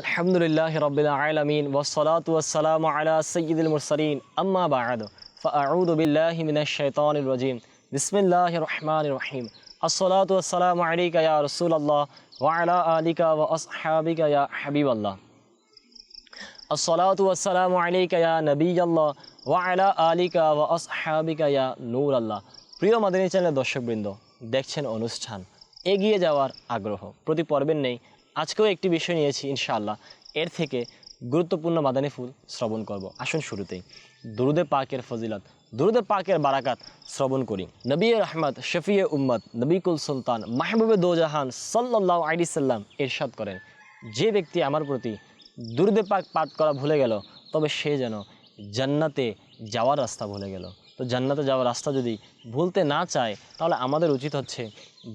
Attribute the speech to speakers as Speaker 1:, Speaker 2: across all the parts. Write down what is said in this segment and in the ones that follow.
Speaker 1: আলহামদুলিল্লাহ রবিল আলমিন ওসলাত ওসালাম আলা সঈদুল আম্মা বাদ। ফাউদ বিল্লাহ মিনাশাইতান রাজিম। বিসমিল্লাহ রহমান রহিম। আসসালাত ওসালাম আলিকা ইয়া রসুল আল্লাহ ওয়ালা আলিকা ওয়া আসহাবিকা ইয়া আলিকা ইয়া নবী আল্লাহ ওয়ালা আলিকা ওয়া আসহাবিকা ইয়া নূর আল্লাহ প্রিয় মাদিনী চ্যানেলের দর্শকবৃন্দ, দেখছেন অনুষ্ঠান, এগিয়ে যাওয়ার আগ্রহ। প্রতি পর্বের নেই আজকেও একটি বিষয় নিয়েছি, ইনশাআল্লাহ। এর থেকে গুরুত্বপূর্ণ মাদানী ফুল শ্রবণ করব। আসুন শুরুতেই। দুরুদে পাকের ফজিলত, দুরুদে পাকের বারাকাত শ্রবণ করি। নবী রহমত, শফিয়ে উম্মত, নবীকুল সুলতান, মাহবুবে দোজাহান সাল্লাহ আইডি সাল্লাম এরশাদ করেন। যে ব্যক্তি আমার প্রতি দুরুদে পাক পাঠ করা ভুলে গেল, তবে সে যেন জান্নাতে যাওয়ার রাস্তা ভুলে গেল। তো জান্নাতে যাওয়ার রাস্তা যদি ভুলতে না চায়, তাহলে আমাদের উচিত হচ্ছে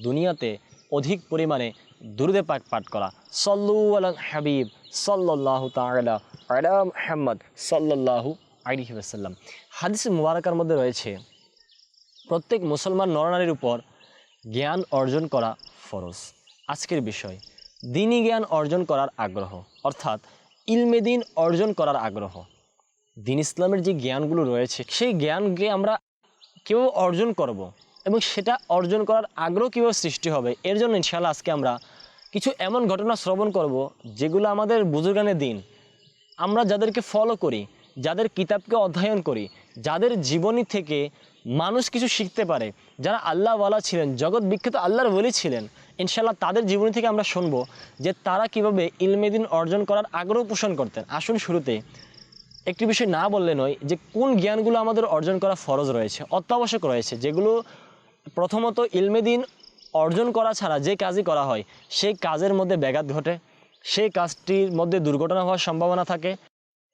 Speaker 1: দুনিয়াতে অধিক পরিমাণে দুরুদে পাক পাঠ করা। সল্লু আল হাবিব সাল্লাহ মোহাম্মদ সাল্লাহু আলিহি ওসাল্লাম হাদিস মুবারকার মধ্যে রয়েছে, প্রত্যেক মুসলমান নরনারীর উপর জ্ঞান অর্জন করা ফরজ। আজকের বিষয় দিনই জ্ঞান অর্জন করার আগ্রহ, অর্থাৎ ইলমে দিন অর্জন করার আগ্রহ। দিন ইসলামের যে জ্ঞানগুলো রয়েছে, সেই জ্ঞানকে আমরা কেউ অর্জন করব? এবং সেটা অর্জন করার আগ্রহ কীভাবে সৃষ্টি হবে? এর জন্য ইনশাআল্লাহ আজকে আমরা কিছু এমন ঘটনা শ্রবণ করব যেগুলো আমাদের বুজুর্গানের দিন। আমরা যাদেরকে ফলো করি, যাদের কিতাবকে অধ্যয়ন করি, যাদের জীবনী থেকে মানুষ কিছু শিখতে পারে, যারা আল্লাহওয়ালা ছিলেন, জগৎ বিখ্যাত আল্লাহর বলি ছিলেন ইনশাল্লাহ তাদের জীবনী থেকে আমরা শুনব যে তারা কীভাবে ইলমেদিন অর্জন করার আগ্রহ পোষণ করতেন। আসুন শুরুতে একটি বিষয় না বললে নয় যে কোন জ্ঞানগুলো আমাদের অর্জন করা ফরজ রয়েছে, অত্যাবশ্যক রয়েছে, যেগুলো প্রথমত ইলমেদিন অর্জন করা ছাড়া যে কাজই করা হয় সেই কাজের মধ্যে ব্যাঘাত ঘটে সেই কাজটির মধ্যে দুর্ঘটনা হওয়ার সম্ভাবনা থাকে।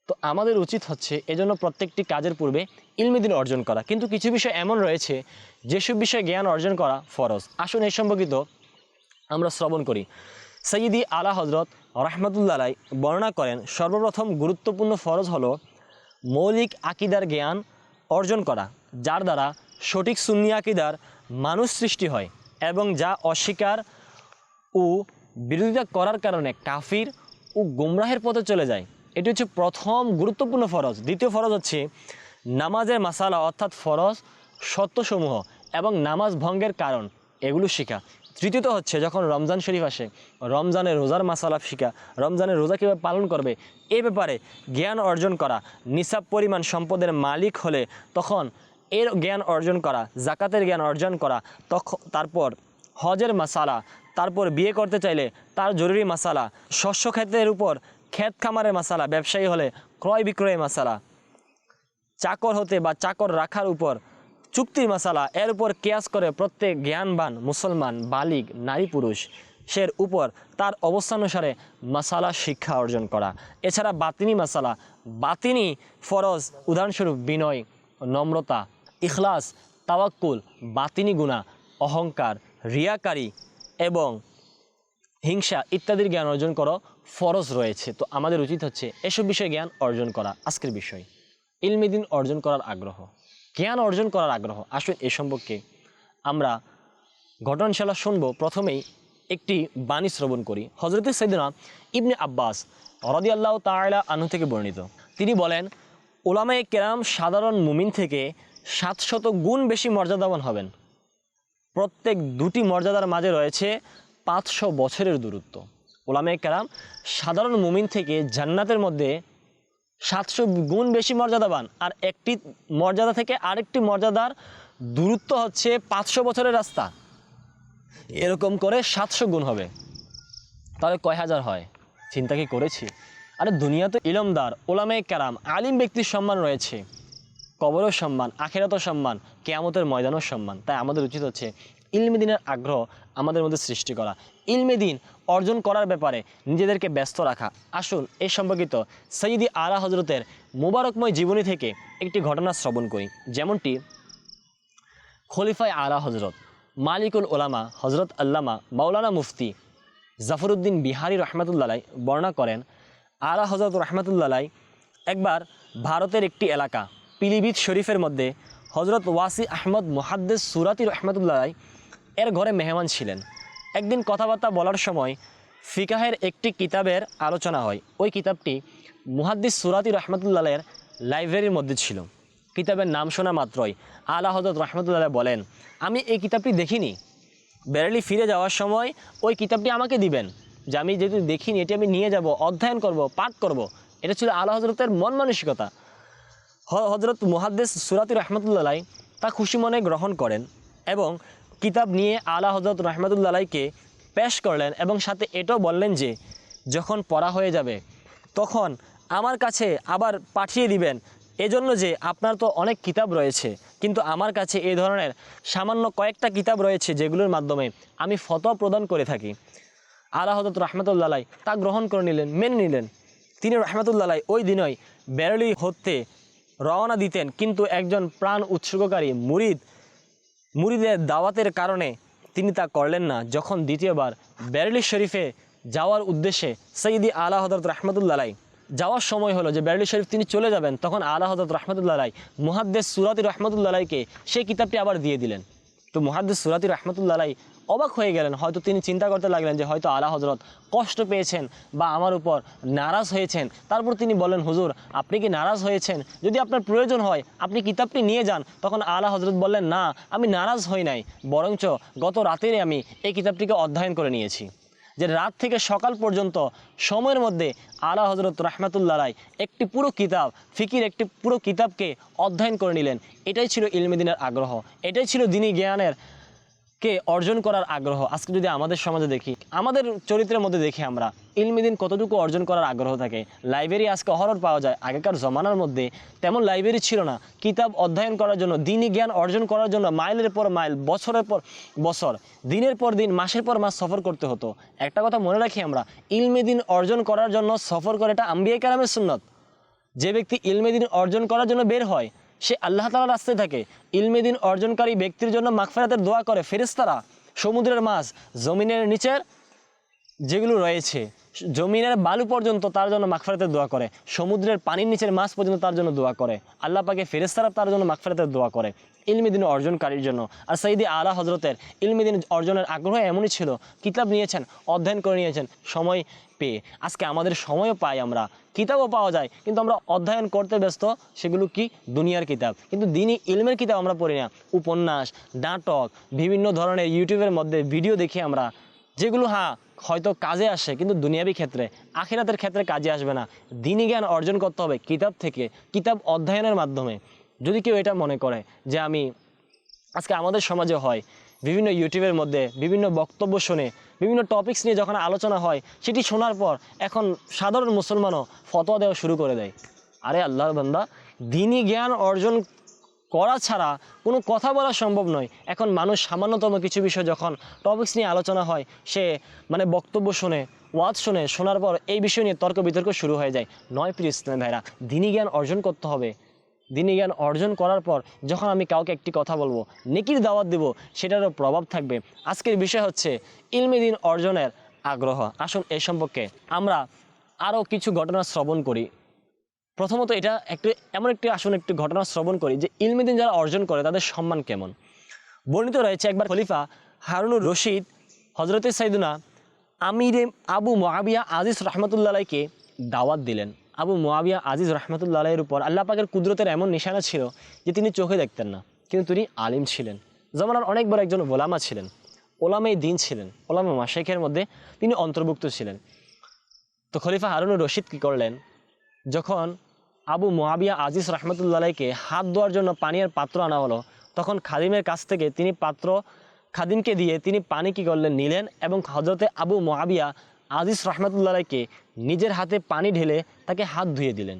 Speaker 1: তো আমাদের উচিত হচ্ছে এজন্য প্রত্যেকটি কাজের পূর্বে ইলমেদিন অর্জন করা। কিন্তু কিছু বিষয় এমন রয়েছে, যেসব বিষয়ে জ্ঞান অর্জন করা ফরজ। আসুন এই সম্পর্কিত আমরা শ্রবণ করি। সৈয়দি আলা হজরত রহমতুল্লাহ বর্ণনা করেন, সর্বপ্রথম গুরুত্বপূর্ণ ফরজ হলো মৌলিক আকিদার জ্ঞান অর্জন করা, যার দ্বারা সঠিক সুন্নি আকিদার মানুষ সৃষ্টি হয় এবং যা অস্বীকার ও বিরোধিতা করার কারণে কাফির ও গুমরাহের পথে চলে যায়। এটি হচ্ছে প্রথম গুরুত্বপূর্ণ ফরজ। দ্বিতীয় ফরজ হচ্ছে নামাজের মাসালা, অর্থাৎ ফরজ সত্যসমূহ এবং নামাজ ভঙ্গের কারণ, এগুলো শেখা। তৃতীয়ত হচ্ছে যখন রমজান শরীফ আসে রমজানের রোজার মাসালা শিখা রমজানের রোজা কীভাবে পালন করবে, এ ব্যাপারে জ্ঞান অর্জন করা, নিসাব পরিমাণ সম্পদের মালিক হলে তখন এর জ্ঞান অর্জন করা, জাকাতের জ্ঞান অর্জন করা তখন তারপর হজের মাসালা, তারপর বিয়ে করতে চাইলে তার জরুরি মাসালা, শস্য ক্ষেত্রের উপর ক্ষেত খামারের মাসালা, ব্যবসায়ী হলে ক্রয় বিক্রয়ের মাসালা, চাকর হতে বা চাকর রাখার উপর চুক্তির মাসালা, এর উপর কেয়াস করে প্রত্যেক জ্ঞানবান মুসলমান বালিগ নারী পুরুষ, সের উপর তার অবস্থানুসারে মাসালা শিক্ষা অর্জন করা। এছাড়া বাতিনি মাসালা, বাতিনি ফরজ, উদাহরণস্বরূপ বিনয়, নম্রতা ইখলাস, তাওয়াক্কুল, বাতিনি গুণা অহংকার, রিয়াকারী এবং হিংসা ইত্যাদির জ্ঞান অর্জন করো, ফরজ রয়েছে। তো আমাদের উচিত হচ্ছে এসব বিষয়ে জ্ঞান অর্জন করা, আজকের বিষয়। ইলমিদিন অর্জন করার আগ্রহ। জ্ঞান অর্জন করার আগ্রহ। আসুন এ সম্পর্কে আমরা ঘটনশালা শুনব। প্রথমেই একটি বাণী শ্রবণ করি। হজরত সৈদনা ইবনে আব্বাস রদি আল্লাহ তাআলা আনু থেকে বর্ণিত। তিনি বলেন ওলামায়ে কেরাম সাধারণ মুমিন থেকে সাতশত গুণ বেশি মর্যাদাবান হবেন। প্রত্যেক দুটি মর্যাদার মাঝে রয়েছে পাঁচশো বছরের দূরত্ব। ওলামে কেরাম সাধারণ মুমিন থেকে জান্নাতের মধ্যে সাতশো গুণ বেশি মর্যাদাবান। আর একটি মর্যাদা থেকে আরেকটি মর্যাদার দূরত্ব হচ্ছে পাঁচশো বছরের রাস্তা। এরকম করে সাতশো গুণ হবে। তাহলে কয় হাজার হয়? চিন্তা কি করেছি? আরে দুনিয়া তো ইলমদার, ওলামে কেরাম, আলিম ব্যক্তির সম্মান রয়েছে। কবরও সম্মান, আখেরাতও সম্মান, কেয়ামতের ময়দানও সম্মান। তাই আমাদের উচিত হচ্ছে ইলমে দিনের আগ্রহ আমাদের মধ্যে সৃষ্টি করা। ইলমে দিন অর্জন করার ব্যাপারে নিজেদেরকে ব্যস্ত রাখা। আসুন এই সম্পর্কিত সৈয়দি আলা হজরতের মোবারকময় জীবনী থেকে একটি ঘটনা শ্রবণ করি। যেমনটি, খলিফায় আলা হজরত মালিকুল ওলামা হজরত আল্লামা মাওলানা মুফতি জাফরুদ্দিন বিহারি রহমতুল্লাহ বর্ণনা করেন, আলা হজরত রহমতুল্লাহ একবার ভারতের একটি এলাকা পিলিভিত শরীফের মধ্যে হজরত ওয়াসি আহমদ মুহাদ্দেস সুরাতি রহমতুল্লাহ এর ঘরে মেহমান ছিলেন। একদিন কথাবার্তা বলার সময় ফিকাহের একটি কিতাবের আলোচনা হয়। ওই কিতাবটি মুহাদ্দিস সুরাতি রহমতুল্লাহের লাইব্রেরির মধ্যে ছিল। কিতাবের নাম শোনা মাত্রই আলা হজরত রহমতুল্লাহ বলেন, আমি এই কিতাবটি দেখিনি। বেরেলি ফিরে যাওয়ার সময় ওই কিতাবটি আমাকে দিবেন। যে আমি যেহেতু দেখিনি, এটি আমি নিয়ে যাব, অধ্যয়ন করব, পাঠ করব। এটা ছিল আলা হজরতের মন মানসিকতা। হজরত মুহাদ্দেস সুরাতি রহমতুল্লাহ তা খুশি মনে গ্রহণ করেন এবং কিতাব নিয়ে আলা হজরত রহমতুল্লাহকে পেশ করলেন এবং সাথে এটাও বললেন যে, যখন পড়া হয়ে যাবে, তখন আমার কাছে আবার পাঠিয়ে দিবেন। এজন্য যে আপনার তো অনেক কিতাব রয়েছে, কিন্তু আমার কাছে এই ধরনের সামান্য কয়েকটা কিতাব রয়েছে যেগুলোর মাধ্যমে আমি ফতোয়া প্রদান করে থাকি। আলা হজরত রহমতুল্লাহ তা গ্রহণ করে নিলেন, মেনে নিলেন। তিনি রহমতুল্লাহ ওই দিনই বেরলি হতে রওনা দিতেন। কিন্তু একজন প্রাণ উৎসর্গকারী মুরিদ, মুরিদের দাওয়াতের কারণে তিনি তা করলেন না। যখন দ্বিতীয়বার বেরলি শরীফে যাওয়ার উদ্দেশ্যে সৈয়দি আলা হজরত রহমতুল্লাহ যাওয়ার সময় হলো যে বেরলি শরীফ তিনি চলে যাবেন, তখন আলা হজরত রহমতুল্লাহ মুহাদ্দেস সুরাতি রহমতুল্লাহকে সেই কিতাবটি আবার দিয়ে দিলেন। তো মুহাদ্দিস সুরাতি রহমতুল্লাহ অবাক হয়ে গেলেন। হয়তো তিনি চিন্তা করতে লাগলেন যে হয়তো আলা হজরত কষ্ট পেয়েছেন বা আমার উপর নারাজ হয়েছেন। তারপর তিনি বলেন হুজুর, আপনি কি নারাজ হয়েছেন? যদি আপনার প্রয়োজন হয়, আপনি কিতাবটি নিয়ে যান। তখন আলা হজরত বললেন, না, আমি নারাজ হই নাই। বরঞ্চ গত রাতেরই আমি এই কিতাবটিকে অধ্যয়ন করে নিয়েছি, যে রাত থেকে সকাল পর্যন্ত সময়ের মধ্যে আলা হজরত রহমাতুল্লাহ রায় একটি পুরো কিতাব, ফিকির একটি পুরো কিতাবকে অধ্যয়ন করে নিলেন। এটাই ছিল ইলমেদিনের আগ্রহ। এটাই ছিল দিনী জ্ঞানের কে অর্জন করার আগ্রহ? আজকে যদি আমাদের সমাজে দেখি, আমাদের চরিত্রের মধ্যে দেখি আমরা ইলমিদিন কতটুকু অর্জন করার আগ্রহ থাকে? লাইব্রেরি আজকে অহরর পাওয়া যায়। আগেকার জমানার মধ্যে তেমন লাইব্রেরি ছিল না। কিতাব অধ্যয়ন করার জন্য দিনই জ্ঞান অর্জন করার জন্য মাইলের পর মাইল, বছরের পর বছর, দিনের পর দিন, মাসের পর মাস সফর করতে হতো। একটা কথা মনে রাখি আমরা ইলমেদিন অর্জন করার জন্য সফর করে এটা আম্বিয়া কালামের সুন্নত। যে ব্যক্তি ইলমেদিন অর্জন করার জন্য বের হয় সে আল্লাহ তালার রাস্তায় থাকে। ইলমেদিন অর্জনকারী ব্যক্তির জন্য মাগফেরাতের দোয়া করে ফেরেস্তারা সমুদ্রের মাছ, জমিনের নিচের যেগুলো রয়েছে, জমিনের বালু পর্যন্ত তার জন্য মাগফেরাতের দোয়া করে, সমুদ্রের পানির নিচের মাছ পর্যন্ত তার জন্য দোয়া করে, আল্লাহ পাকে ফেরেস্তারা তার জন্য মাগফেরাতের দোয়া করে ইলমিদিন অর্জনকারীর জন্য। আর সঈদি আলা হজরতের ইলমিদিন অর্জনের আগ্রহ এমনই ছিল, কিতাব নিয়েছেন, অধ্যয়ন করে নিয়েছেন, সময় পেয়ে। আজকে আমাদের সময়ও পাই আমরা, কিতাবও পাওয়া যায়, কিন্তু আমরা অধ্যয়ন করতে ব্যস্ত, সেগুলো কি? দুনিয়ার কিতাব। কিন্তু দিনই ইলমের কিতাব আমরা পড়ি না। উপন্যাস, নাটক, বিভিন্ন ধরনের ইউটিউবের মধ্যে ভিডিও দেখি আমরা যেগুলো হ্যাঁ হয়তো কাজে আসে, কিন্তু দুনিয়াবি ক্ষেত্রে, আখিরাতের ক্ষেত্রে কাজে আসবে না। দিনই জ্ঞান অর্জন করতে হবে কিতাব থেকে, কিতাব অধ্যয়নের মাধ্যমে। যদি কেউ এটা মনে করে যে আমি, আজকে আমাদের সমাজে হয়, বিভিন্ন ইউটিউবের মধ্যে বিভিন্ন বক্তব্য শুনে, বিভিন্ন টপিকস নিয়ে যখন আলোচনা হয়, সেটি শোনার পর এখন সাধারণ মুসলমানও ফতোয়া দেওয়া শুরু করে দেয়। আরে আল্লাহর বান্দা, দিনই জ্ঞান অর্জন করা ছাড়া কোনো কথা বলা সম্ভব নয়। এখন মানুষ সামান্যতম কিছু বিষয় যখন টপিকস নিয়ে আলোচনা হয়, সে মানে বক্তব্য শুনে, ওয়াজ শুনে, শোনার পর এই বিষয় নিয়ে তর্ক বিতর্ক শুরু হয়ে যায়। নয় প্রিয় ইসলাম ভাইরা দিনই জ্ঞান অর্জন করতে হবে। দিনী জ্ঞান অর্জন করার পর যখন আমি কাউকে একটি কথা বলব, নেকির দাওয়াত দেব, সেটারও প্রভাব থাকবে। আজকের বিষয় হচ্ছে ইলমি দিন অর্জনের আগ্রহ। আসুন এই সম্পর্কে আমরা আরও কিছু ঘটনা শ্রবণ করি। প্রথমত এটা একটি, এমন একটি আসুন, একটি ঘটনা শ্রবণ করি যে ইলমিদিন যারা অর্জন করে তাদের সম্মান কেমন? বর্ণিত রয়েছে একবার খলিফা হারুনুর রশিদ হজরতে সাইদুনা আমিরে আবু মোয়াবিয়া আজিজ রহমতুল্লাহকে দাওয়াত দিলেন। আবু মোয়াবিয়া আজিজ রহমতুল্লাহের উপর আল্লাহ পাকের কুদরতের এমন নিশানা ছিল যে তিনি চোখে দেখতেন না, কিন্তু তিনি আলিম ছিলেন। যেমন অনেক বড় একজন ওলামা ছিলেন ওলামে দিন ছিলেন, ওলামা মাশেখের মধ্যে তিনি অন্তর্ভুক্ত ছিলেন। তো খলিফা হারুনুর রশিদ কী করলেন? যখন আবু মোয়াবিয়া আজিজ রহমতুল্লাহকে হাত ধোয়ার জন্য পানির পাত্র আনা হলো। তখন খাদিমের কাছ থেকে তিনি পাত্র খাদিমকে দিয়ে তিনি পানি কি করলেন, নিলেন এবং হজরতে আবু মোয়াবিয়া আজিজ রহমতুল্লাহকে নিজের হাতে পানি ঢেলে তাকে হাত ধুয়ে দিলেন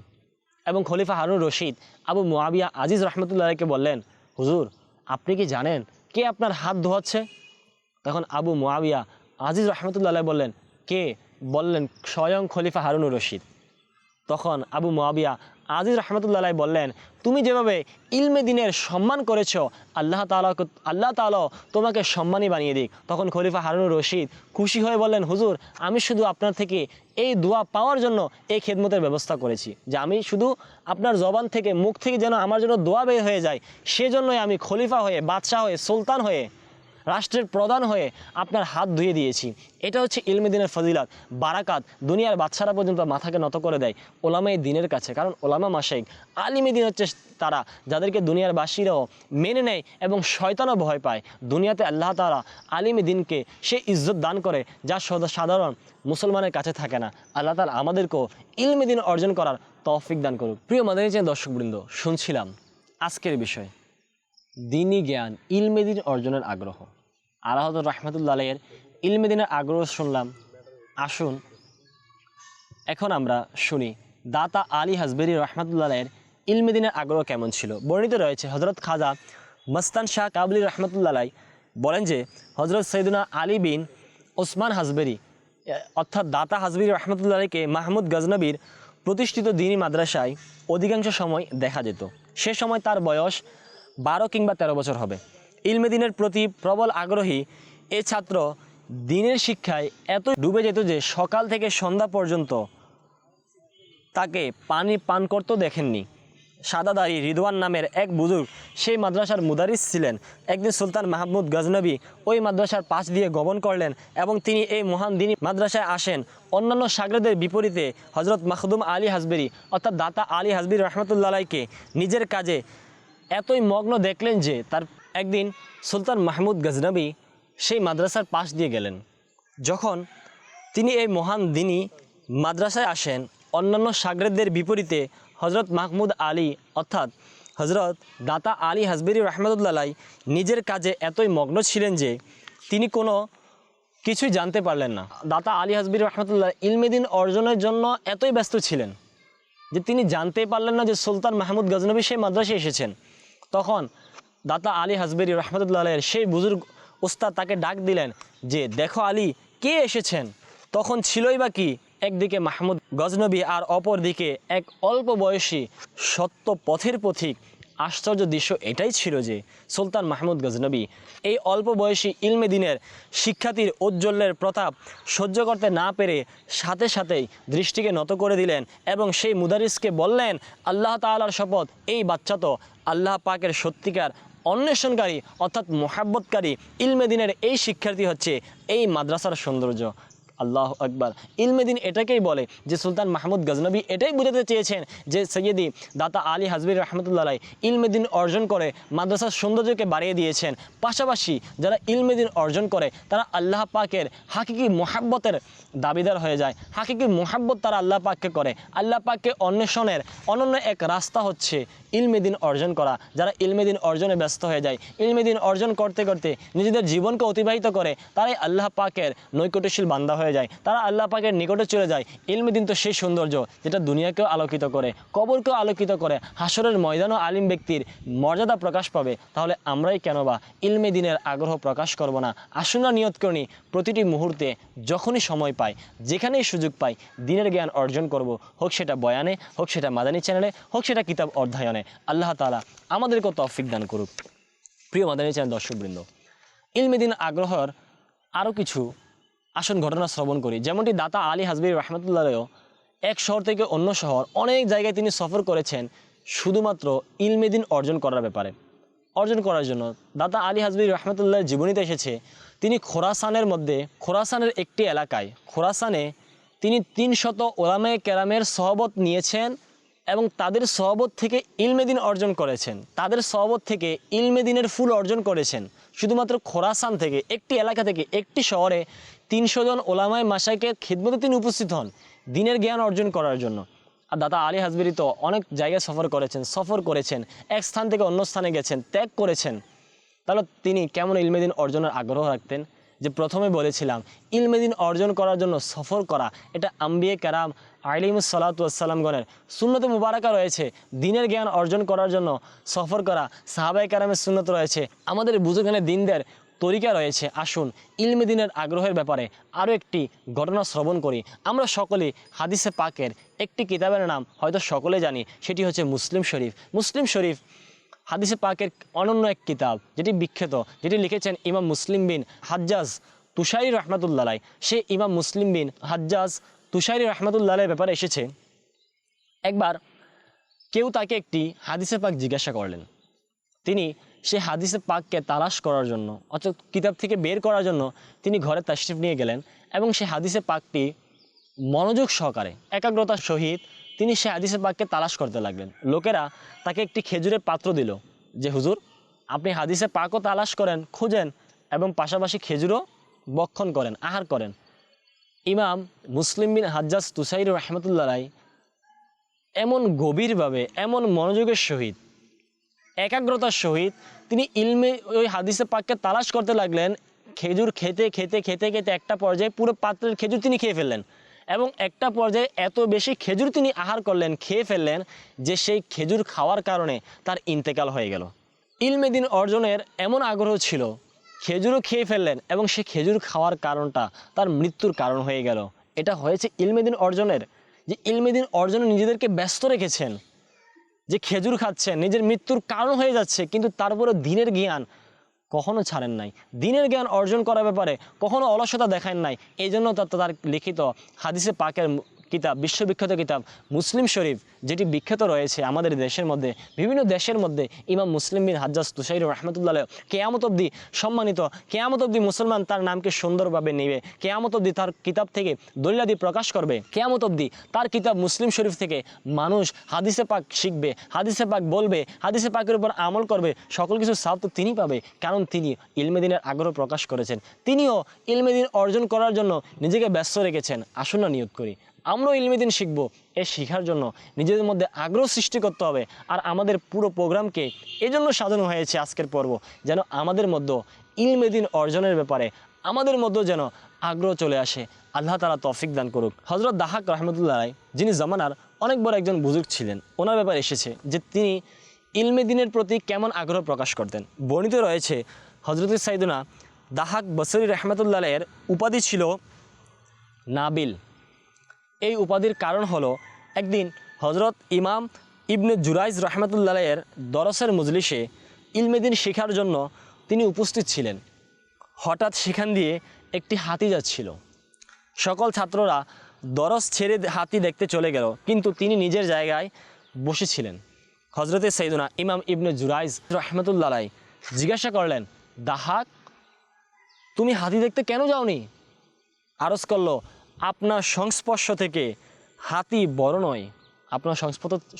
Speaker 1: এবং খলিফা হারুন রশিদ আবু মোয়াবিয়া আজিজ রহমতুল্লাহকে বললেন, হুজুর, আপনি কি জানেন কে আপনার হাত ধোয়াচ্ছে? তখন আবু মোয়াবিয়া আজিজ রহমতুল্লাহ বললেন, কে? বললেন স্বয়ং খলিফা হারুনুর রশিদ। তখন আবু মোয়াবিয়া আজিজ রহমতুল্লাহ বললেন, তুমি যেভাবে ইলমে দিনের সম্মান করেছ, আল্লাহ তালা আল্লাহ তালা তোমাকে সম্মানই বানিয়ে দিক। তখন খলিফা হারুনুর রশিদ খুশি হয়ে বললেন, হুজুর, আমি শুধু আপনার থেকে এই দোয়া পাওয়ার জন্য এই খেদমতের ব্যবস্থা করেছি, যে আমি শুধু আপনার জবান থেকে, মুখ থেকে যেন আমার জন্য দোয়া বের হয়ে যায়। সেজন্যই আমি খলিফা হয়ে, বাদশাহ হয়ে, সুলতান হয়ে রাষ্ট্রের প্রধান হয়ে আপনার হাত ধুয়ে দিয়েছি। এটা হচ্ছে ইলমে দিনের ফজিলাত। বারাকাত দুনিয়ার বাচ্চারা পর্যন্ত মাথাকে নত করে দেয় ওলামাই দিনের কাছে। কারণ ওলামা মাসেক আলিমে দিন হচ্ছে তারা যাদেরকে দুনিয়ার বাসীরাও মেনে নেয় এবং শয়তানও ভয় পায়। দুনিয়াতে আল্লাহ তারা আলিমে দিনকে সে ইজ্জত দান করে যা সাধারণ মুসলমানের কাছে থাকে না। আল্লাহ তালা আমাদেরকেও ইলমে দিন অর্জন করার তৌফিক দান করুক। প্রিয় মাদানী দর্শকবৃন্দ, শুনছিলাম আজকের বিষয়। দিনী জ্ঞান ইলমেদিন অর্জনের আগ্রহ। আলাহদ রহমতুল্লাহ আলাইয়ের ইলমে দিনের আগ্রহ শুনলাম। আসুন, এখন আমরা শুনি দাতা আলী হাজবেরি রহমতুল্লাহ আলাইয়ের ইলমে দিনের আগ্রহ কেমন ছিল? বর্ণিত রয়েছে হজরত খাজা মস্তান শাহ কাবলি রহমতুল্লাহ বলেন যে হজরত সৈদুনা আলী বিন ওসমান হাজবেরি, অর্থাৎ দাতা হাজবির রহমতুল্লাহ আলীকে মাহমুদ গজনবীর প্রতিষ্ঠিত দিনী মাদ্রাসায় অধিকাংশ সময় দেখা যেত। সে সময় তার বয়স বারো কিংবা তেরো বছর হবে। ইলমে দিনের প্রতি প্রবল আগ্রহী এ ছাত্র দিনের শিক্ষায় এত ডুবে যেত যে সকাল থেকে সন্ধ্যা পর্যন্ত তাকে পানি পান করতেও দেখেননি। সাদাদারি রিদওয়ান নামের এক বুজুর্গ সেই মাদ্রাসার মুদারিস ছিলেন। একদিন সুলতান মাহমুদ গজনবী ওই মাদ্রাসার পাশ দিয়ে গমন করলেন এবং তিনি এই মহান দিনী মাদ্রাসায় আসেন। অন্যান্য সাগরেদের বিপরীতে হজরত মাহদুম আলী হাজবেরি অর্থাৎ দাতা আলী হাজবির রহমতুল্লাহকে নিজের কাজে এতই মগ্ন দেখলেন যে তার একদিন সুলতান মাহমুদ গজনবী সেই মাদ্রাসার পাশ দিয়ে গেলেন। যখন তিনি এই মহান দিনী মাদ্রাসায় আসেন, অন্যান্য সাগরেদদের বিপরীতে হজরত মাহমুদ আলী অর্থাৎ হজরত দাতা আলী হাজবেরি রহমতুল্লাহ নিজের কাজে এতই মগ্ন ছিলেন যে তিনি কোনো কিছুই জানতে পারলেন না। দাতা আলী হাজবির রহমতুল্লাহ ইলমেদিন অর্জনের জন্য এতই ব্যস্ত ছিলেন যে তিনি জানতে পারলেন না যে সুলতান মাহমুদ গজনবী সেই মাদ্রাসায় এসেছেন। তখন দাতা আলী হাজবেরি আলের সেই বুজুর্গ উস্তাদ তাকে ডাক দিলেন যে, দেখো আলী, কে এসেছেন? তখন ছিলই বা কি? একদিকে মাহমুদ গজনবী আর অপর দিকে এক অল্প বয়সী সত্য পথের পথিক আশ্চর্য দৃশ্য এটাই ছিল যে সুলতান মাহমুদ গজনবী এই অল্প বয়সী ইলমে দিনের শিক্ষার্থীর ঔজ্জ্বল্যের প্রতাপ সহ্য করতে না পেরে সাথে সাথেই দৃষ্টিকে নত করে দিলেন এবং সেই মুদারিসকে বললেন, আল্লাহ তাআলার শপথ, এই বাচ্চা তো আল্লাহ পাকের সত্যিকার অন্বেষণকারী অর্থাৎ মোহাব্বতকারী ইলমে দিনের এই শিক্ষার্থী হচ্ছে এই মাদ্রাসার সৌন্দর্য। আল্লাহ আকবার। ইলমেদিন এটাকেই বলে যে সুলতান মাহমুদ গজনবী এটাই বোঝাতে চেয়েছেন যে সৈয়দি দাতা আলী হাজবির রহমতুল্লাহ ইলমেদিন অর্জন করে মাদ্রাসার সৌন্দর্যকে বাড়িয়ে দিয়েছেন। পাশাপাশি যারা ইলমেদিন অর্জন করে, তারা আল্লাহ পাকের হাকিকি মোহাব্বতের দাবিদার হয়ে যায়। হাকিকি মোহাব্বত তারা আল্লাহ পাককে করে। আল্লাহ পাককে অন্বেষণের অনন্য এক রাস্তা হচ্ছে ইলমেদিন অর্জন করা। যারা ইলমেদিন অর্জনে ব্যস্ত হয়ে যায় ইলমেদিন অর্জন করতে করতে নিজেদের জীবনকে অতিবাহিত করে, তারাই আল্লাহ পাকের নৈকট্যশীল বান্দা হয়ে যায়, তারা আল্লাহ পাকের নিকটে চলে যায়। ইলমেদিন তো সেই সৌন্দর্য যেটা দুনিয়াকেও আলোকিত করে, কবরকেও আলোকিত করে হাসরের ময়দানও আলিম ব্যক্তির মর্যাদা প্রকাশ পাবে। তাহলে আমরাই কেন বা ইলমে দিনের আগ্রহ প্রকাশ করব না? আসুনা নিয়ত করি, প্রতিটি মুহূর্তে যখনই সময় পাই, যেখানেই সুযোগ পাই, দিনের জ্ঞান অর্জন করব। হোক সেটা বয়ানে, হোক সেটা মাদানী চ্যানেলে, হোক সেটা কিতাব অধ্যয়নে। আল্লাহ তালা আমাদেরকেও তৌফিক দান করুক। প্রিয় মাদানী চ্যানেল দর্শকবৃন্দ ইলমেদিন আগ্রহর আরও কিছু আসন ঘটনা শ্রবণ করি। যেমনটি দাতা আলী হাজবির রহমতুল্লাহও এক শহর থেকে অন্য শহর অনেক জায়গায় তিনি সফর করেছেন শুধুমাত্র ইলমেদিন অর্জন করার ব্যাপারে। অর্জন করার জন্য দাতা আলী হাজবির রহমতুল্লাহর জীবনীতে এসেছে, তিনি খোরাসানের মধ্যে, খোরাসানের একটি এলাকায়। খোরাসানে তিনি তিন শত ওলামায়ে কেরামের সহবত নিয়েছেন এবং তাদের সহবত থেকে ইলমেদিন অর্জন করেছেন। তাদের সহবত থেকে ইলমেদিনের ফুল অর্জন করেছেন। শুধুমাত্র খোরাসান থেকে, একটি এলাকা থেকে একটি শহরে তিনশো জন ওলামায় মাসাইকে খিদমতে তিনি উপস্থিত হন দিনের জ্ঞান অর্জন করার জন্য। আর দাদা আলী হাজবেরি তো অনেক জায়গায় সফর করেছেন সফর করেছেন, এক স্থান থেকে অন্য স্থানে গেছেন, ত্যাগ করেছেন। তাহলে তিনি কেমন ইলমেদিন অর্জনের আগ্রহ রাখতেন? যে প্রথমে বলেছিলাম ইলমেদিন অর্জন করার জন্য সফর করা, এটা আম্বিয়ে কারাম আলিমুসাল্লাতামগণের সুন্নত মুবারাকা রয়েছে। দিনের জ্ঞান অর্জন করার জন্য সফর করা সাহাবাই কারামের সুন্নত রয়েছে। আমাদের বুঝুখানে দিনদের তরিকা রয়েছে, আসুন ইলমেদিনের আগ্রহের ব্যাপারে আরও একটি ঘটনা শ্রবণ করি। আমরা সকলে হাদিসে পাকের একটি কিতাবের নাম হয়তো সকলে জানি, সেটি হচ্ছে মুসলিম শরীফ। মুসলিম শরীফ হাদিসে পাকের অনন্য এক কিতাব, যেটি বিখ্যাত, যেটি লিখেছেন ইমাম মুসলিম বিন হাজ্জাজ তুষারি রহমতুল্লাহ সে ইমাম মুসলিম বিন হাজ্জাজ তুষারি রহমতুল্লাহের ব্যাপারে এসেছে। একবার কেউ তাকে একটি হাদিসে পাক জিজ্ঞাসা করলেন। তিনি সে হাদিসে পাককে তালাশ করার জন্য, অর্থাৎ কিতাব থেকে বের করার জন্য তিনি ঘরে তাশরিফ নিয়ে গেলেন এবং সে হাদিসে পাকটি মনোযোগ সহকারে একাগ্রতার সহিত তিনি সে হাদিসে পাককে তালাশ করতে লাগলেন। লোকেরা তাকে একটি খেজুরের পাত্র দিল যে, হুজুর, আপনি হাদিসে পাকও তালাশ করেন, খুঁজেন এবং পাশাপাশি খেজুরও বক্ষণ করেন, আহার করেন। ইমাম মুসলিম বিন হাজ্জাজ তুসাইর রহমতুল্লাহ এমন গভীরভাবে, এমন মনোযোগের সহিত একাগ্রতার সহিত তিনি ইলমে ওই হাদিসে পাককে তালাশ করতে লাগলেন। খেজুর খেতে খেতে খেতে খেতে একটা পর্যায়ে পুরো পাত্রের খেজুর তিনি খেয়ে ফেললেন এবং একটা পর্যায়ে এত বেশি খেজুর তিনি আহার করলেন, খেয়ে ফেললেন যে সেই খেজুর খাওয়ার কারণে তার ইন্তেকাল হয়ে গেল। ইলমে দিন অর্জনের এমন আগ্রহ ছিল, খেজুরও খেয়ে ফেললেন এবং সে খেজুর খাওয়ার কারণটা তার মৃত্যুর কারণ হয়ে গেল। এটা হয়েছে ইলমেদিন অর্জনের, যে ইলমেদিন অর্জনে নিজেদেরকে ব্যস্ত রেখেছেন। যে খেজুর খাচ্ছেন নিজের মৃত্যুর কারণ হয়ে যাচ্ছে, কিন্তু তারপরে দিনের জ্ঞান কখনো ছাড়েন নাই। দিনের জ্ঞান অর্জন করার ব্যাপারে কখনো অলসতা দেখান নাই। এই জন্য তার তার লিখিত হাদিসে পাকের কিতাব, বিশ্ববিখ্যাত কিতাব, মুসলিম শরীফ, যেটি বিখ্যাত রয়েছে আমাদের দেশের মধ্যে, বিভিন্ন দেশের মধ্যে ইমাম মুসলিম বিন হাজ্জাজ তুষাইর রহমতুল্লাহ কেয়ামত অব্দি সম্মানিত, কেয়ামত অব্দি মুসলমান তার নামকে সুন্দরভাবে নেবে, কেয়ামত অব্দি তার কিতাব থেকে দলিলাদি প্রকাশ করবে, কেয়ামত অব্দি তার কিতাব মুসলিম শরীফ থেকে মানুষ হাদিসে পাক শিখবে, হাদিসে পাক বলবে, হাদিসে পাকের উপর আমল করবে, সকল কিছু সাব তো তিনি পাবে, কারণ তিনি ইলমেদিনের আগ্রহ প্রকাশ করেছেন। তিনিও ইলমেদিন অর্জন করার জন্য নিজেকে ব্যস্ত রেখেছেন। আসন্ন নিয়োগ করি। আমরাও ইলমেদিন শিখব। এ শেখার জন্য নিজেদের মধ্যে আগ্রহ সৃষ্টি করতে হবে আর আমাদের পুরো প্রোগ্রামকে এজন্য সাজানো হয়েছে আজকের পর্ব, যেন আমাদের মধ্যে ইলমেদিন অর্জনের ব্যাপারে আমাদের মধ্যেও যেন আগ্রহ চলে আসে। আল্লাহ তালা তফিক দান করুক। হজরত দাহাক রহমতুল্লাহ যিনি জামানার অনেক বড় একজন বুজুর্গ ছিলেন, ওনার ব্যাপারে এসেছে যে তিনি ইলমে দিনের প্রতি কেমন আগ্রহ প্রকাশ করতেন। বর্ণিত রয়েছে হজরত সাইদুনা দাহাক বসরি রহমতুল্লাহের উপাধি ছিল নাবিল। এই উপাধির কারণ হলো, একদিন হজরত ইমাম ইবনে জুরাইজ রহমতুল্লাহের দরসের মজলিসে ইলমেদিন শেখার জন্য তিনি উপস্থিত ছিলেন। হঠাৎ সেখান দিয়ে একটি হাতি যাচ্ছিল। সকল ছাত্ররা দরস ছেড়ে হাতি দেখতে চলে গেল, কিন্তু তিনি নিজের জায়গায় বসেছিলেন। হজরতে সৈদুনা ইমাম ইবনে জুরাইজ রহমতুল্লাহ জিজ্ঞাসা করলেন, দাহাক, তুমি হাতি দেখতে কেন যাওনি? আরজ করল আপনার সংস্পর্শ থেকে হাতি বড় নয়। আপনার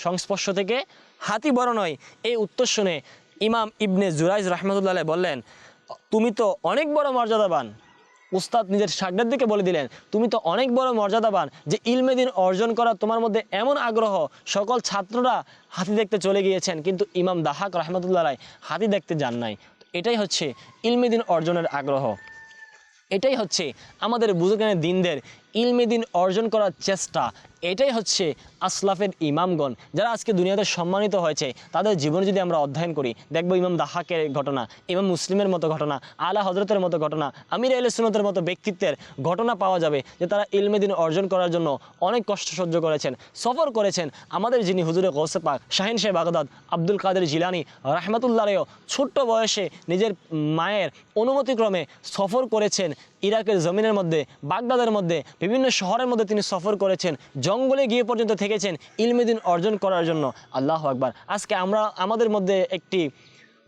Speaker 1: সংস্পর্শ থেকে হাতি বড় নয়। এই উত্তর শুনে ইমাম ইবনে জুরাইজ রহমতুল্লাহ বললেন, তুমি তো অনেক বড় মর্যাদাবান। উস্তাদ নিজের সাগরের দিকে বলে দিলেন, তুমি তো অনেক বড় মর্যাদাবান যে ইলমেদিন অর্জন করা তোমার মধ্যে এমন আগ্রহ সকল ছাত্ররা হাতি দেখতে চলে গিয়েছেন, কিন্তু ইমাম দাহাক রহমতুল্লাহ হাতি দেখতে যান নাই। এটাই হচ্ছে ইলমেদিন অর্জনের আগ্রহ। এটাই হচ্ছে আমাদের বুজুগানের দিনদের ইলমেদিন অর্জন করার চেষ্টা, এটাই হচ্ছে আসলাফের ইমামগণ, যারা আজকে দুনিয়াতে সম্মানিত হয়েছে, তাদের জীবনে যদি আমরা অধ্যয়ন করি, দেখব ইমাম দাহাকের ঘটনা, ইমাম মুসলিমের মতো ঘটনা, আলা হজরতের মতো ঘটনা, আমির আল সুনতের মতো ব্যক্তিত্বের ঘটনা পাওয়া যাবে যে তারা ইলমেদিন অর্জন করার জন্য অনেক কষ্ট সহ্য করেছেন, সফর করেছেন। আমাদের যিনি হুজুরে গৌসে পাক শাহিন শেখ বাগদাদ আব্দুল কাদের জিলানি রহমতুল্লাহরেও ছোট্ট বয়সে নিজের মায়ের অনুমতিক্রমে সফর করেছেন ইরাকের জমিনের মধ্যে, বাগদাদের মধ্যে, বিভিন্ন শহরের মধ্যে তিনি সফর করেছেন, জঙ্গলে গিয়ে পর্যন্ত থেকেছেন ইলমেদিন অর্জন করার জন্য। আল্লাহ আকবার। আজকে আমরা, আমাদের মধ্যে একটি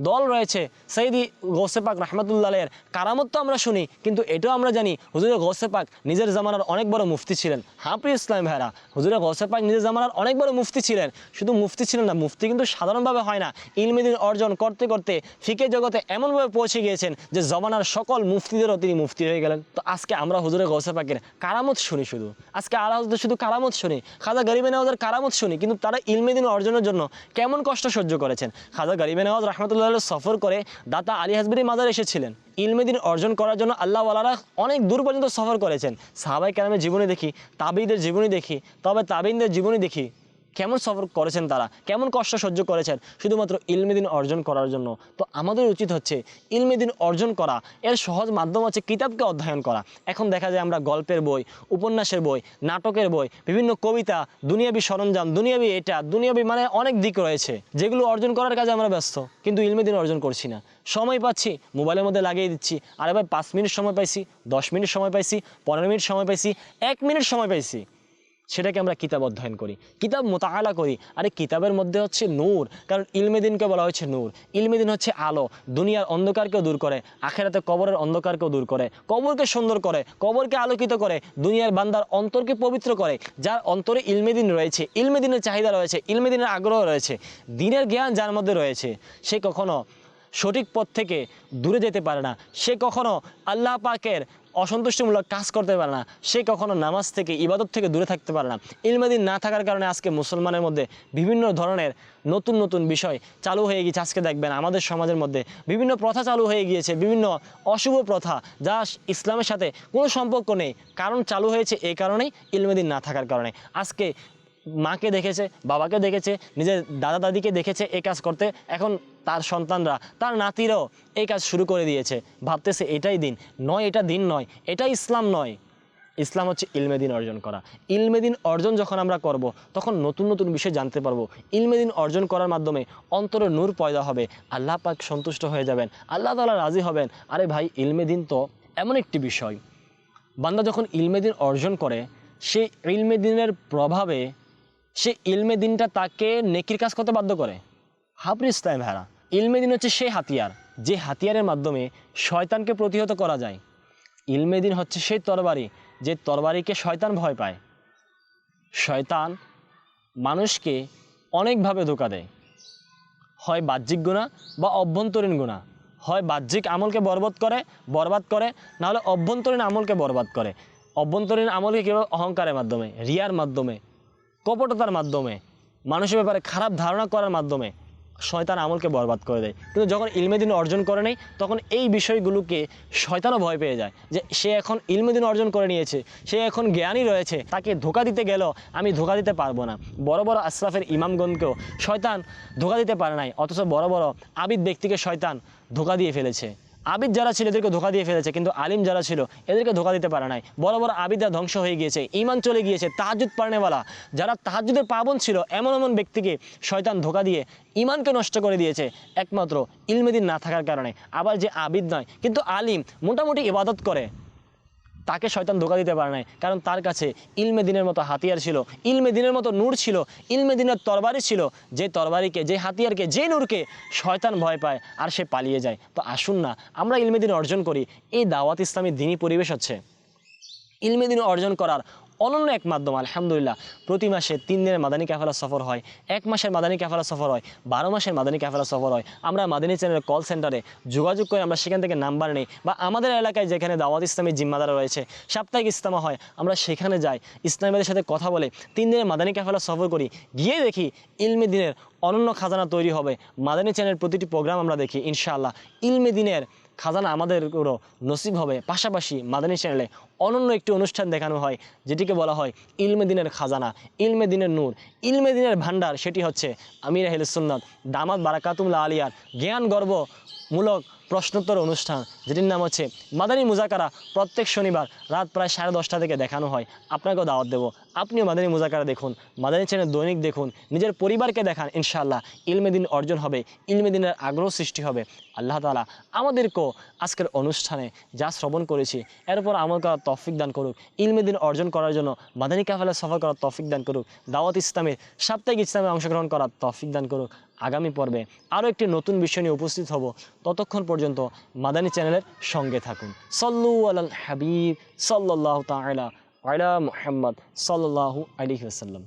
Speaker 1: দল রয়েছে সৈদি গৌসেপাক রহমতুল্লাহের কারামত আমরা শুনি, কিন্তু এটাও আমরা জানি, হুজুরে গৌসেপাক নিজের জামানার অনেক বড় মুফতি ছিলেন। হাফি ইসলাম ভাইরা হুজুরে গৌসেপাক নিজের জামানার অনেক বড় মুফতি ছিলেন। শুধু মুফতি ছিলেন না, মুফতি কিন্তু সাধারণভাবে হয় না। ইলমেদিন অর্জন করতে করতে ফিকে জগতে এমনভাবে পৌঁছে গিয়েছেন যে জমানার সকল মুফতিদেরও তিনি মুফতি হয়ে গেলেন। তো আজকে আমরা হুজুরে গৌসেপাকের কারামত শুনি শুধু। আজকে হুজুর শুধু কারামত শুনি, খাজা গরিবে নেওয়াজের কারামত শুনি, কিন্তু তারা ইলমেদিন অর্জনের জন্য কেমন কষ্ট সহ্য করেছেন? খাজা গরিবে নেওয়াজ রহমতুল্লাহ সফর করে দাতা আলী হাসবিরি মাজার এসেছিলেন। ইলমেদিন অর্জন করার জন্য আল্লাহ আল্লাহওয়ালারা অনেক দূর পর্যন্ত সফর করেছেন। সাহাবাই কেরামের জীবনী দেখি তাবিদের জীবনী দেখি, তবে তাবিনদের জীবনী দেখি। কেমন সফর করেছেন তারা? কেমন কষ্ট সহ্য করেছেন? শুধুমাত্র ইলমেদিন অর্জন করার জন্য। তো আমাদের উচিত হচ্ছে ইলমেদিন অর্জন করা। এর সহজ মাধ্যম হচ্ছে কিতাবকে অধ্যয়ন করা। এখন দেখা যায় আমরা গল্পের বই, উপন্যাসের বই, নাটকের বই, বিভিন্ন কবিতা, দুনিয়াবি সরঞ্জাম, দুনিয়াবি এটা, দুনিয়াবি মানে অনেক দিক রয়েছে, যেগুলো অর্জন করার কাজে আমরা ব্যস্ত। কিন্তু ইলমেদিন অর্জন করছি না। সময় পাচ্ছি, মোবাইলের মধ্যে লাগিয়ে দিচ্ছি। আরে ভাই, পাঁচ মিনিট সময় পাইছি, দশ মিনিট সময় পাইছি, পনেরো মিনিট সময় পাইছি, এক মিনিট সময় পাইছি। সেটাকে আমরা কিতাব অধ্যয়ন করি। কিতাব মোতালা করি। আরে কিতাবের মধ্যে হচ্ছে নূর, কারণ ইলমেদিনকে বলা হয়েছে নূর। ইলমেদিন হচ্ছে আলো, দুনিয়ার অন্ধকারকেও দূর করে, আখেরাতে কবরের অন্ধকারকেও দূর করে, কবরকে সুন্দর করে, কবরকে আলোকিত করে, দুনিয়ার বান্দার অন্তরকে পবিত্র করে, যার অন্তরে ইলমেদিন রয়েছে ইলমেদিনের চাহিদা রয়েছে ইলমেদিনের আগ্রহ রয়েছে, দিনের জ্ঞান যার মধ্যে রয়েছে, সে কখনো সঠিক পথ থেকে দূরে যেতে পারে না। সে কখনো আল্লাহ পাকের অসন্তুষ্টিমূলক কাজ করতে পারে না। সে কখনো নামাজ থেকে, ইবাদত থেকে দূরে থাকতে পারে না। ইলমেদিন না থাকার কারণে আজকে মুসলমানের মধ্যে বিভিন্ন ধরনের নতুন নতুন বিষয় চালু হয়ে গিয়েছে। আজকে দেখবেন আমাদের সমাজের মধ্যে বিভিন্ন প্রথা চালু হয়ে গিয়েছে, বিভিন্ন অশুভ প্রথা, যা ইসলামের সাথে কোনো সম্পর্ক নেই। কারণ চালু হয়েছে এই কারণেই ইলমেদিন না থাকার কারণে। আজকে মাকে দেখেছে, বাবাকে দেখেছে, নিজের দাদা দাদিকে দেখেছে এই কাজ করতে। এখন তার সন্তানরা, তার নাতিরাও এই কাজ শুরু করে দিয়েছে। ভাবতেছে এটাই দিন। নয়, এটা দিন নয় এটা ইসলাম নয়। ইসলাম হচ্ছে ইলমেদিন অর্জন করা। ইলমেদিন অর্জন যখন আমরা করব, তখন নতুন নতুন বিষয় জানতে পারব। ইলমেদিন অর্জন করার মাধ্যমে অন্তরে নূর পয়দা হবে। আল্লাহ পাক সন্তুষ্ট হয়ে যাবেন। আল্লাহ তালা রাজি হবেন। আরে ভাই ইলমেদিন তো এমন একটি বিষয়। বান্দা যখন ইলমেদিন অর্জন করে সেই ইলমেদিনের প্রভাবে সে ইলমে দিনটা তাকে নেকির কাজ করতে বাধ্য করে। হাফরি ইসলাম ভেড়া ইলমে দিন হচ্ছে সেই হাতিয়ার, যে হাতিয়ারের মাধ্যমে শয়তানকে প্রতিহত করা যায়। ইলমে দিন হচ্ছে সেই তরবারি, যে তরবারিকে শয়তান ভয় পায়। শয়তান মানুষকে অনেকভাবে ধোকা দেয়। হয় বাহ্যিক গুণা বা অভ্যন্তরীণ গুণা হয় বাহ্যিক আমলকে বরবাদ করে বরবাদ করে, নাহলে অভ্যন্তরীণ আমলকে বরবাদ করে। অভ্যন্তরীণ আমলকে কীভাবে? অহংকারের মাধ্যমে, রিয়ার মাধ্যমে কপটতার মাধ্যমে, মানুষের ব্যাপারে খারাপ ধারণা করার মাধ্যমে শয়তান আমলকে বরবাদ করে দেয়। কিন্তু যখন ইলমেদিন অর্জন করে নেই তখন এই বিষয়গুলোকে শয়তানও ভয় পেয়ে যায় যে সে এখন ইলমেদিন অর্জন করে নিয়েছে, সে এখন জ্ঞানী রয়েছে, তাকে ধোকা দিতে গেলেও আমি ধোকা দিতে পারব না। বড় বড় আশরাফের ইমামগণকেও শয়তান ধোকা দিতে পারে নাই, অথচ বড় বড় আবিদ ব্যক্তিকে শয়তান ধোকা দিয়ে ফেলেছে। আবিদ যারা ছিল এদেরকে ধোকা দিয়ে ফেলেছে, কিন্তু আলিম যারা ছিল এদেরকে ধোকা দিতে পারে নাই। বড় বড় আবিদরা ধ্বংস হয়ে গিয়েছে ইমান চলে গিয়েছে তাহাজুদ পারনেওয়ালা যারা তাহাজুদের পাবন ছিল, এমন এমন ব্যক্তিকে শয়তান ধোকা দিয়ে ইমানকে নষ্ট করে দিয়েছে, একমাত্র ইলমেদিন না থাকার কারণে। আবার যে আবিদ নয়, কিন্তু আলিম মোটামুটি ইবাদত করে। তাকে শয়তান ধোকা দিতে পারে নাই। কারণ তার কাছে ইলমে দিনের মতো হাতিয়ার ছিল, ইলমে দিনের মতো নূর ছিল, ইলমে দিনের তরবারি ছিল। যে তরবারিকে, যে হাতিয়ারকে, যে নূরকে শয়তান ভয় পায় আর সে পালিয়ে যায়। তো আসুন না, আমরা ইলমে দিন অর্জন করি। এই দাওয়াত ইসলামী দিনই পরিবেশ হচ্ছে। ইলমে দিন অর্জন করার অনন্য এক মাধ্যম, আলহামদুলিল্লাহ। প্রতি মাসে তিন দিনের মাদানী ক্যাফেলা সফর হয়, এক মাসের মাদানী ক্যাফেলা সফর হয়, বারো মাসের মাদানী ক্যাফেলা সফর হয়। আমরা মাদানী চ্যানেলের কল সেন্টারে যোগাযোগ করে আমরা সেখান থেকে নাম্বার নিই বা আমাদের এলাকায় যেখানে দাওয়াত ইসলামী জিম্মাদার রয়েছে, সাপ্তাহিক ইস্তামা হয়, আমরা সেখানে যাই, ইসলামীদের সাথে কথা বলে তিন দিনের মাদানী ক্যাফেলা সফর করি। গিয়ে দেখি ইলমে দিনের অনন্য খাজানা তৈরি হবে। মাদানী চ্যানেলের প্রতিটি প্রোগ্রাম আমরা দেখি, ইনশাআল্লাহ। ইলমে দিনের খাজানা আমাদেরও নসিব হবে। পাশাপাশি মাদানী চ্যানেলে অনন্য একটি অনুষ্ঠান দেখানো হয়, যেটিকে বলা হয় ইলমে দিনের খাজানা, ইলমে দিনের নূর। ইলমে দিনের ভান্ডার সেটি হচ্ছে আমির আহলুসুন্নাত দামাত বারাকাতুল্লাহ আলিয়ার জ্ঞান গর্বমূলক প্রশ্নোত্তর অনুষ্ঠান, যেটির নাম হচ্ছে মাদানী মুজাকারা প্রত্যেক শনিবার রাত প্রায় সাড়ে দশটা থেকে দেখানো হয়। আপনাকেও দাওয়াত দেবো। আপনিও মাদানী মুজাকারা দেখুন, মাদানী চ্যানেল দৈনিক দেখুন, নিজের পরিবারকে দেখান ইনশাআল্লাহ। ইলমে দিন অর্জন হবে, ইলমে দিনের আগ্রহ সৃষ্টি হবে। আল্লাহ তালা আমাদেরকেও আজকের অনুষ্ঠানে যা শ্রবণ করেছি এরপর আমল করার তফিক দান করুক। ইলমে দিন অর্জন করার জন্য মাদানী কাফেলা সফর করার তফিক দান করুক। দাওয়াত ইসলামের সাপ্তাহিক ইসলামে অংশগ্রহণ করার তফিক দান করুক আগামী পর্বে। আরও একটি নতুন বিষয় নিয়ে উপস্থিত হব। ততক্ষণ পর্যন্ত মাদানী চ্যানেলের সঙ্গে থাকুন। সল্লু আল হাবিব সাল্লাহ তালা আলা মোহাম্মদ সাল্লাহু আলহি আসাল্লাম